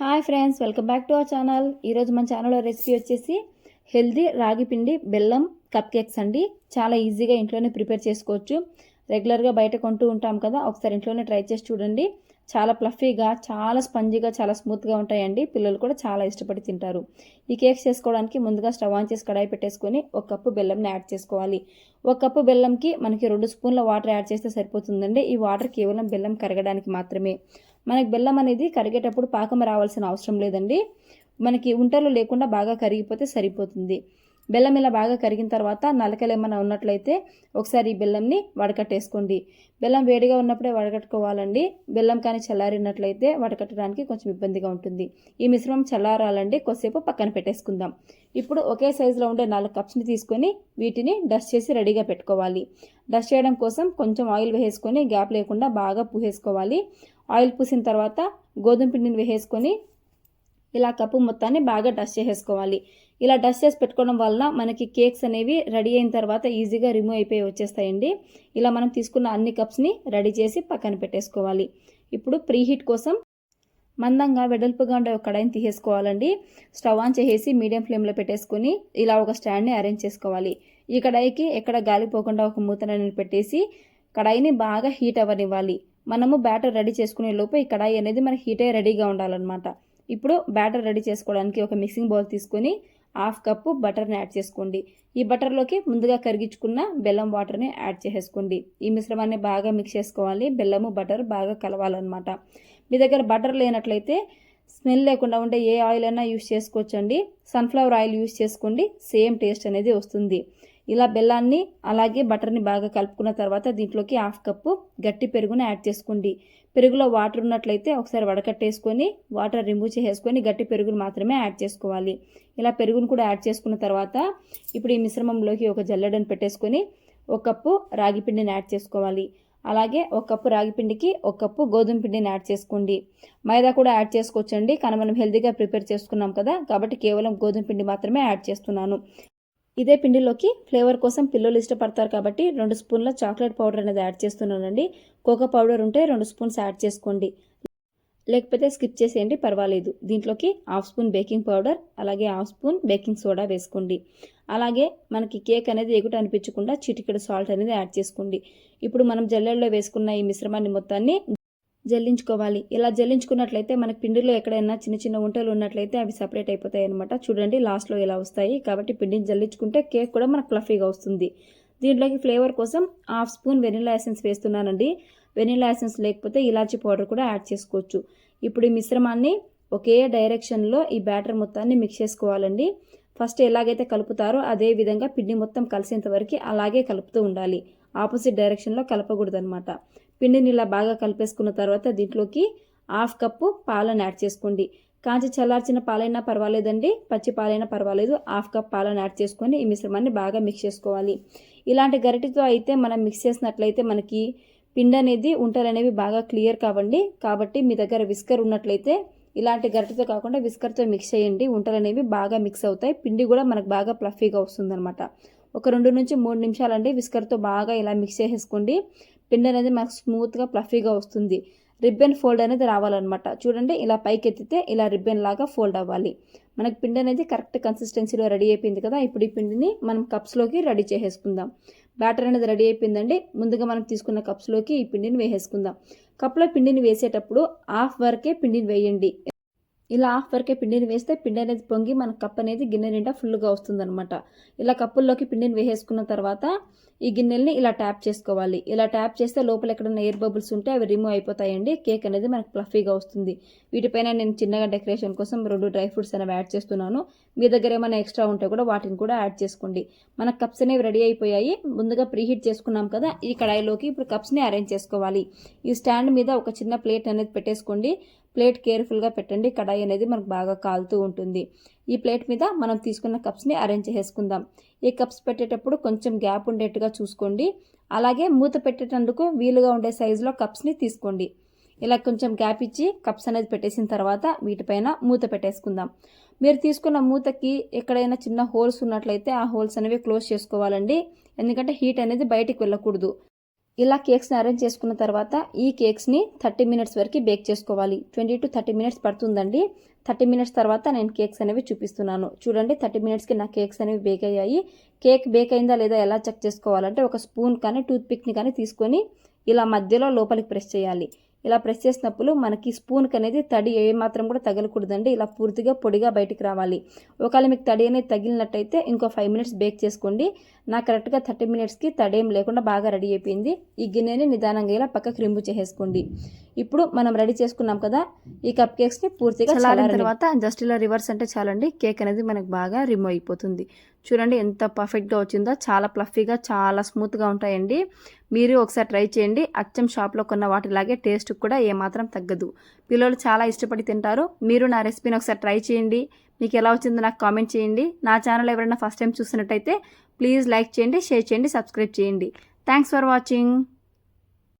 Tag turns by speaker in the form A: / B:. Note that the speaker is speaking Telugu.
A: Hi friends welcome back to our channel. ఈరోజు మన ఛానల్లో రెసిపీ వచ్చేసి హెల్దీ రాగి పిండి బెల్లం కప్ కేక్స్ అండి. చాలా ఈజీగా ఇంట్లోనే ప్రిపేర్ చేసుకోవచ్చు. రెగ్యులర్గా బయట కొంటూ ఉంటాం కదా ఒకసారి ఇంట్లోనే ట్రై చేసి చూడండి. చాలా ప్లఫీగా చాలా స్పంజీగా చాలా స్మూత్గా ఉంటాయండి. పిల్లలు కూడా చాలా ఇష్టపడి తింటారు. ఈ కేక్స్ చేసుకోవడానికి ముందుగా స్టవ్ ఆన్ చేసి కడాయి పెట్టేసుకొని ఒక కప్పు బెల్లంని యాడ్ చేసుకోవాలి. ఒక కప్పు బెల్లంకి మనకి రెండు స్పూన్ల వాటర్ యాడ్ చేస్తే సరిపోతుందండి. ఈ వాటర్ కేవలం బెల్లం కరగడానికి మాత్రమే. మనకి బెల్లం అనేది కరిగేటప్పుడు పాకం రావాల్సిన అవసరం లేదండి. మనకి ఉంటలు లేకుండా బాగా కరిగిపోతే సరిపోతుంది. బెల్లం ఇలా బాగా కరిగిన తర్వాత నలకలు ఏమైనా ఉన్నట్లయితే ఒకసారి ఈ బెల్లంని వడకట్టేసుకోండి. బెల్లం వేడిగా ఉన్నప్పుడే వడకట్టుకోవాలండి. బెల్లం కానీ చల్లారినట్లయితే వడకట్టడానికి కొంచెం ఇబ్బందిగా ఉంటుంది. ఈ మిశ్రమం చల్లారాలండి. కొద్దిసేపు పక్కన పెట్టేసుకుందాం. ఇప్పుడు ఒకే సైజులో ఉండే నాలుగు కప్స్ని తీసుకొని వీటిని డస్ట్ చేసి రెడీగా పెట్టుకోవాలి. డస్ట్ చేయడం కోసం కొంచెం ఆయిల్ వేసుకొని గ్యాప్ లేకుండా బాగా పూసేసుకోవాలి ఆయిల్ పూసిన తర్వాత గోధుమ పిండిని వేసేసుకొని ఇలా కప్పు మొత్తాన్ని బాగా డస్ట్ చేసేసుకోవాలి. ఇలా డస్ట్ చేసి పెట్టుకోవడం వలన మనకి కేక్స్ అనేవి రెడీ అయిన తర్వాత ఈజీగా రిమూవ్ అయిపోయి వచ్చేస్తాయండి. ఇలా మనం తీసుకున్న అన్ని కప్స్ని రెడీ చేసి పక్కన పెట్టేసుకోవాలి. ఇప్పుడు ప్రీ హీట్ కోసం మందంగా వెడల్పుగా ఉండే ఒక కడాయిని తీసేసుకోవాలండి. స్టవ్ ఆన్ చేసేసి మీడియం ఫ్లేమ్లో పెట్టేసుకొని ఇలా ఒక స్టాండ్ని అరేంజ్ చేసుకోవాలి. ఈ కడాయికి ఎక్కడ గాలిపోకుండా ఒక మూతనని పెట్టేసి కడాయిని బాగా హీట్ అవ్వనివ్వాలి. మనము బ్యాటర్ రెడీ చేసుకునే లోపు ఈ కడాయి అనేది మన హీట్ అయ్యి రెడీగా ఉండాలన్నమాట. ఇప్పుడు బ్యాటర్ రెడీ చేసుకోవడానికి ఒక మిక్సింగ్ బౌల్ తీసుకొని హాఫ్ కప్పు బటర్ని యాడ్ చేసుకోండి. ఈ బటర్లోకి ముందుగా కరిగించుకున్న బెల్లం వాటర్ని యాడ్ చేసేసుకోండి. ఈ మిశ్రమాన్ని బాగా మిక్స్ చేసుకోవాలి. బెల్లము బటర్ బాగా కలవాలన్నమాట. మీ దగ్గర బటర్ లేనట్లయితే స్మెల్ లేకుండా ఉండే ఏ ఆయిల్ అయినా యూస్ చేసుకోవచ్చండి. సన్ఫ్లవర్ ఆయిల్ యూస్ చేసుకోండి. సేమ్ టేస్ట్ అనేది వస్తుంది. ఇలా బెల్లాన్ని అలాగే బటర్ని బాగా కలుపుకున్న తర్వాత దీంట్లోకి హాఫ్ కప్పు గట్టి పెరుగును యాడ్ చేసుకోండి. పెరుగులో వాటర్ ఉన్నట్లయితే ఒకసారి వడకట్టేసుకొని వాటర్ రిమూవ్ చేసేసుకొని గట్టి పెరుగును మాత్రమే యాడ్ చేసుకోవాలి. ఇలా పెరుగును కూడా యాడ్ చేసుకున్న తర్వాత ఇప్పుడు ఈ మిశ్రమంలోకి ఒక జల్లెడను పెట్టేసుకొని ఒక కప్పు రాగి పిండిని యాడ్ చేసుకోవాలి. అలాగే ఒక కప్పు రాగి పిండికి ఒక కప్పు గోధుమ పిండిని యాడ్ చేసుకోండి. మైదా కూడా యాడ్ చేసుకోవచ్చండి. కానీ మనం హెల్తీగా ప్రిపేర్ చేసుకున్నాం కదా కాబట్టి కేవలం గోధుమ పిండి మాత్రమే యాడ్ చేస్తున్నాను. ఇదే పిండిలోకి ఫ్లేవర్ కోసం పిల్లలు ఇష్టపడతారు కాబట్టి రెండు స్పూన్ల చాక్లెట్ పౌడర్ అనేది యాడ్ చేస్తున్నానండి. కోకో పౌడర్ ఉంటే రెండు స్పూన్స్ యాడ్ చేసుకోండి. లేకపోతే స్కిప్ చేసేయండి పర్వాలేదు. దీంట్లోకి హాఫ్ స్పూన్ బేకింగ్ పౌడర్ అలాగే హాఫ్ స్పూన్ బేకింగ్ సోడా వేసుకోండి. అలాగే మనకి కేక్ అనేది ఎగుట అనిపించకుండా చిటికెడు సాల్ట్ అనేది యాడ్ చేసుకోండి. ఇప్పుడు మనం జల్లెల్లో వేసుకున్న ఈ మిశ్రమాన్ని మొత్తాన్ని జల్లించుకోవాలి. ఇలా జల్లించుకున్నట్లయితే మనకి పిండిలో ఎక్కడైనా చిన్న చిన్న ఉంటలు ఉన్నట్లయితే అవి సపరేట్ అయిపోతాయి అనమాట చూడండి లాస్ట్లో ఇలా వస్తాయి. కాబట్టి పిండిని జల్లించుకుంటే కేక్ కూడా మనకు ఫ్లఫీగా వస్తుంది. దీంట్లోకి ఫ్లేవర్ కోసం హాఫ్ స్పూన్ వెనిలా ఎసెన్స్ వేస్తున్నానండి. వెనీలా ఎసెన్స్ లేకపోతే ఇలాచీ పౌడర్ కూడా యాడ్ చేసుకోవచ్చు. ఇప్పుడు ఈ మిశ్రమాన్ని ఒకే డైరెక్షన్లో ఈ బ్యాటర్ మొత్తాన్ని మిక్స్ చేసుకోవాలండి. ఫస్ట్ ఎలాగైతే కలుపుతారో అదే విధంగా పిండి మొత్తం కలిసేంత వరకు అలాగే కలుపుతూ ఉండాలి. ఆపోజిట్ డైరెక్షన్లో కలపకూడదు అనమాట పిండిని ఇలా బాగా కలిపేసుకున్న తర్వాత దీంట్లోకి హాఫ్ కప్పు పాలను యాడ్ చేసుకోండి. కాంచి చల్లార్చిన పాలైనా పర్వాలేదండి పచ్చి పాలైనా పర్వాలేదు. హాఫ్ కప్ పాలను యాడ్ చేసుకొని ఈ మిశ్రమాన్ని బాగా మిక్స్ చేసుకోవాలి. ఇలాంటి గరిటితో అయితే మనం మిక్స్ చేసినట్లయితే మనకి పిండి అనేది ఉంటలు అనేవి బాగా క్లియర్ కావండి. కాబట్టి మీ దగ్గర విస్కర్ ఉన్నట్లయితే ఇలాంటి గరిటతో కాకుండా విస్కర్తో మిక్స్ చేయండి. ఉంటలు అనేవి బాగా మిక్స్ అవుతాయి. పిండి కూడా మనకు బాగా ప్లఫీగా వస్తుందన్నమాట. ఒక రెండు నుంచి మూడు నిమిషాలండి విస్కర్తో బాగా ఇలా మిక్స్ చేసేసుకోండి. పిండి అనేది మనకు స్మూత్గా ప్లఫీగా వస్తుంది. రిబ్బన్ ఫోల్డ్ అనేది రావాలన్నమాట. చూడండి ఇలా పైకి ఎత్తితే ఇలా రిబ్బన్ లాగా ఫోల్డ్ అవ్వాలి. మనకి పిండి అనేది కరెక్ట్ కన్సిస్టెన్సీలో రెడీ అయిపోయింది కదా ఇప్పుడు ఈ పిండిని మనం కప్స్లోకి రెడీ చేసేసుకుందాం. బ్యాటర్ అనేది రెడీ అయిపోయిందండి. ముందుగా మనం తీసుకున్న కప్స్లోకి ఈ పిండిని వేసేసుకుందాం. కప్లో పిండిని వేసేటప్పుడు హాఫ్ వరకే పిండిని వేయండి. ఇలా హాఫ్ వరకే పిండిని వేస్తే పిండి అనేది పొంగి మన కప్ అనేది గిన్నె నిండా ఫుల్గా వస్తుందన్నమాట. ఇలా కప్పుల్లోకి పిండిని వేసేసుకున్న తర్వాత ఈ గిన్నెల్ని ఇలా ట్యాప్ చేసుకోవాలి. ఇలా ట్యాప్ చేస్తే లోపల ఎక్కడైనా ఎయిర్ బబుల్స్ ఉంటే అవి రిమూవ్ అయిపోతాయండి. కేక్ అనేది మనకు ఫ్లఫీగా వస్తుంది. వీటిపైన నేను చిన్నగా డెకరేషన్ కోసం రెండు డ్రై ఫ్రూట్స్ అనేవి యాడ్ చేస్తున్నాను. మీ దగ్గర ఏమైనా ఎక్స్ట్రా ఉంటే కూడా వాటిని కూడా యాడ్ చేసుకోండి. మన కప్స్ అనేవి రెడీ అయిపోయాయి. ముందుగా ప్రీహీట్ చేసుకున్నాం కదా ఈ కడాయిలోకి ఇప్పుడు కప్స్ని అరేంజ్ చేసుకోవాలి. ఈ స్టాండ్ మీద ఒక చిన్న ప్లేట్ అనేది పెట్టేసుకోండి. ప్లేట్ కేర్ఫుల్గా పెట్టండి. కడాయి అనేది మనకు బాగా కాలుతూ ఉంటుంది. ఈ ప్లేట్ మీద మనం తీసుకున్న కప్స్ని అరేంజ్ చేసుకుందాం. ఈ కప్స్ పెట్టేటప్పుడు కొంచెం గ్యాప్ ఉండేట్టుగా చూసుకోండి. అలాగే మూత పెట్టేటందుకు వీలుగా ఉండే సైజులో కప్స్ని తీసుకోండి. ఇలా కొంచెం గ్యాప్ ఇచ్చి కప్స్ అనేది పెట్టేసిన తర్వాత వీటిపైన మూత పెట్టేసుకుందాం. మీరు తీసుకున్న మూతకి ఎక్కడైనా చిన్న హోల్స్ ఉన్నట్లయితే ఆ హోల్స్ అనేవి క్లోజ్ చేసుకోవాలండి. ఎందుకంటే హీట్ అనేది బయటికి వెళ్ళకూడదు. ఇలా కేక్స్ని అరేంజ్ చేసుకున్న తర్వాత ఈ కేక్స్ని థర్టీ మినిట్స్ వరకు బేక్ చేసుకోవాలి. ట్వంటీ టు థర్టీ మినిట్స్ పడుతుందండి. థర్టీ మినిట్స్ తర్వాత నేను కేక్స్ అనేవి చూపిస్తున్నాను. చూడండి థర్టీ మినిట్స్కి నా కేక్స్ అనేవి బేక్ అయ్యాయి. కేక్ బేక్ అయిందా లేదా ఎలా చెక్ చేసుకోవాలంటే ఒక స్పూన్ కానీ టూత్ పిక్ని కానీ తీసుకొని ఇలా మధ్యలో లోపలికి ప్రెస్ చేయాలి. ఇలా ప్రెస్ చేసినప్పుడు మనకి స్పూన్కి అనేది తడి ఏ మాత్రం కూడా తగలకూడదండి. ఇలా పూర్తిగా పొడిగా బయటికి రావాలి. ఒకవేళ మీకు తడి అనేది తగిలినట్టయితే ఇంకో ఫైవ్ మినిట్స్ బేక్ చేసుకోండి. నాకు కరెక్ట్గా థర్టీ మినిట్స్కి తడి ఏం లేకుండా బాగా రెడీ అయిపోయింది. ఈ గిన్నెని నిదానంగా ఇలా పక్క రిమూవ్ చేసేసుకోండి. ఇప్పుడు మనం రెడీ చేసుకున్నాం కదా ఈ కప్ కేక్స్ని పూర్తిగా చల్లారిన తర్వాత జస్ట్ ఇలా రివర్స్ అంటే చాలండి. కేక్ అనేది మనకు బాగా రిమూవ్ అయిపోతుంది. చూడండి ఎంత పర్ఫెక్ట్గా వచ్చిందో చాలా ప్లఫీగా చాలా స్మూత్గా ఉంటాయండి. మీరు ఒకసారి ట్రై చేయండి. అచ్చం షాప్లో కొన్న వాటిలాగే టేస్ట్ కూడా ఏమాత్రం తగ్గదు. పిల్లలు చాలా ఇష్టపడి తింటారు. మీరు నా రెసిపీని ఒకసారి ట్రై చేయండి. మీకు ఎలా వచ్చిందో నాకు కామెంట్ చేయండి. నా ఛానల్ ఎవరైనా ఫస్ట్ టైం చూస్తున్నట్టయితే ప్లీజ్ లైక్ చేయండి షేర్ చేయండి సబ్స్క్రైబ్ చేయండి. Thanks for watching